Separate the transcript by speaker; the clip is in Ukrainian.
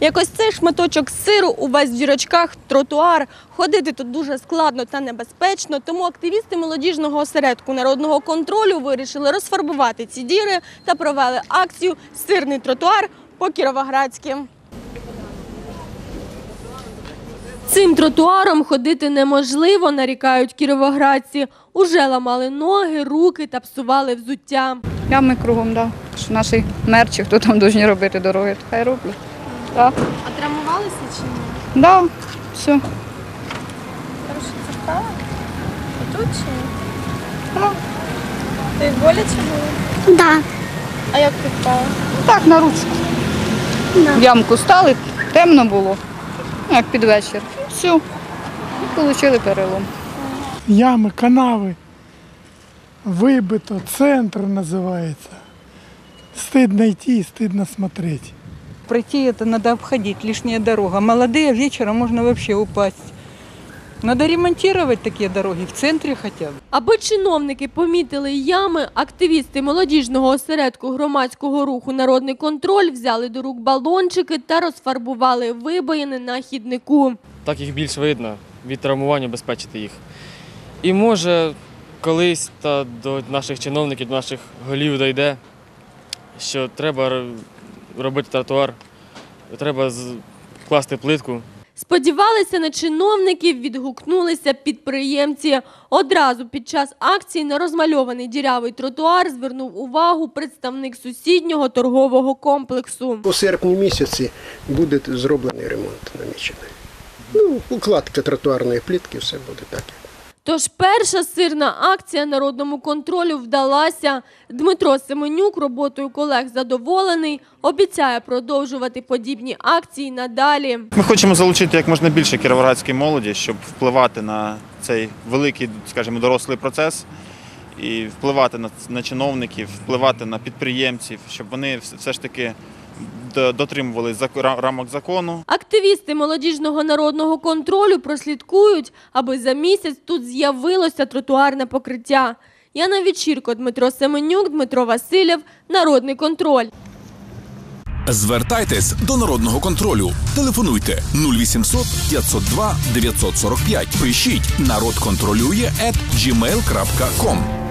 Speaker 1: Як ось цей шматочок сиру увесь в дірочках, тротуар. Ходити тут дуже складно та небезпечно, тому активісти молодіжного осередку народного контролю вирішили розфарбувати ці діри та провели акцію Сирний тротуар по Кіровоградськи. Цим тротуаром ходити неможливо, нарікають кіровоградці. Уже ламали ноги, руки та псували взуття.
Speaker 2: Ями кругом, да. Що наші мерчі, хто там повинні робити дороги, хай роблять. Да.
Speaker 1: А травмувалися чи ні?
Speaker 2: Да, все.
Speaker 1: Там що це впала? Тут чи ні?
Speaker 2: Да.
Speaker 1: Ти боляче було?
Speaker 3: Да.
Speaker 1: А як ти впала?
Speaker 2: Так, на ручку. В ямку стали, темно було, ну, як під вечір. Все. Получили перелом.
Speaker 4: ями, канави. Вибито, центр називається. Стидно йти, стидно смотреть
Speaker 5: Пройти это надо обходить, лишняя дорога. Молодые вечером можно вообще упасть. Надо ремонтировать такие дороги в центре хотя бы.
Speaker 1: Аби чиновники помітили ями, активісти молодіжного осередку громадського руху Народний контроль взяли до рук балончики та розфарбували вибоїни на хіднику.
Speaker 6: так їх більш видно, від травмування обезпечити їх. І може колись та до наших чиновників, до наших голів дійде, що треба р- робити тротуар, треба класти плитку.
Speaker 1: Сподівалися на чиновників, відгукнулися підприємці. Одразу під час акції на розмальований дірявий тротуар звернув увагу представник сусіднього торгового комплексу.
Speaker 7: У серпні місяці буде зроблений ремонт намічений. Ну, укладка тротуарної плітки, все буде так.
Speaker 1: Тож перша сирна акція народному контролю вдалася. Дмитро Семенюк роботою колег задоволений, обіцяє продовжувати подібні акції надалі.
Speaker 8: Ми хочемо залучити як можна більше кіровоградської молоді, щоб впливати на цей великий, скажімо, дорослий процес і впливати на, чиновників, впливати на підприємців, щоб вони все ж таки д- дотримували зак- рамок закону.
Speaker 1: Активісти молодіжного народного контролю прослідкують, аби за місяць тут з'явилося тротуарне покриття. Яна Вечірко, Дмитро Семенюк, Дмитро Васильєв, Народний контроль.
Speaker 9: Звертайтесь до народного контролю. Телефонуйте 0800 502 945. Пишіть народ контролює at gmail.com.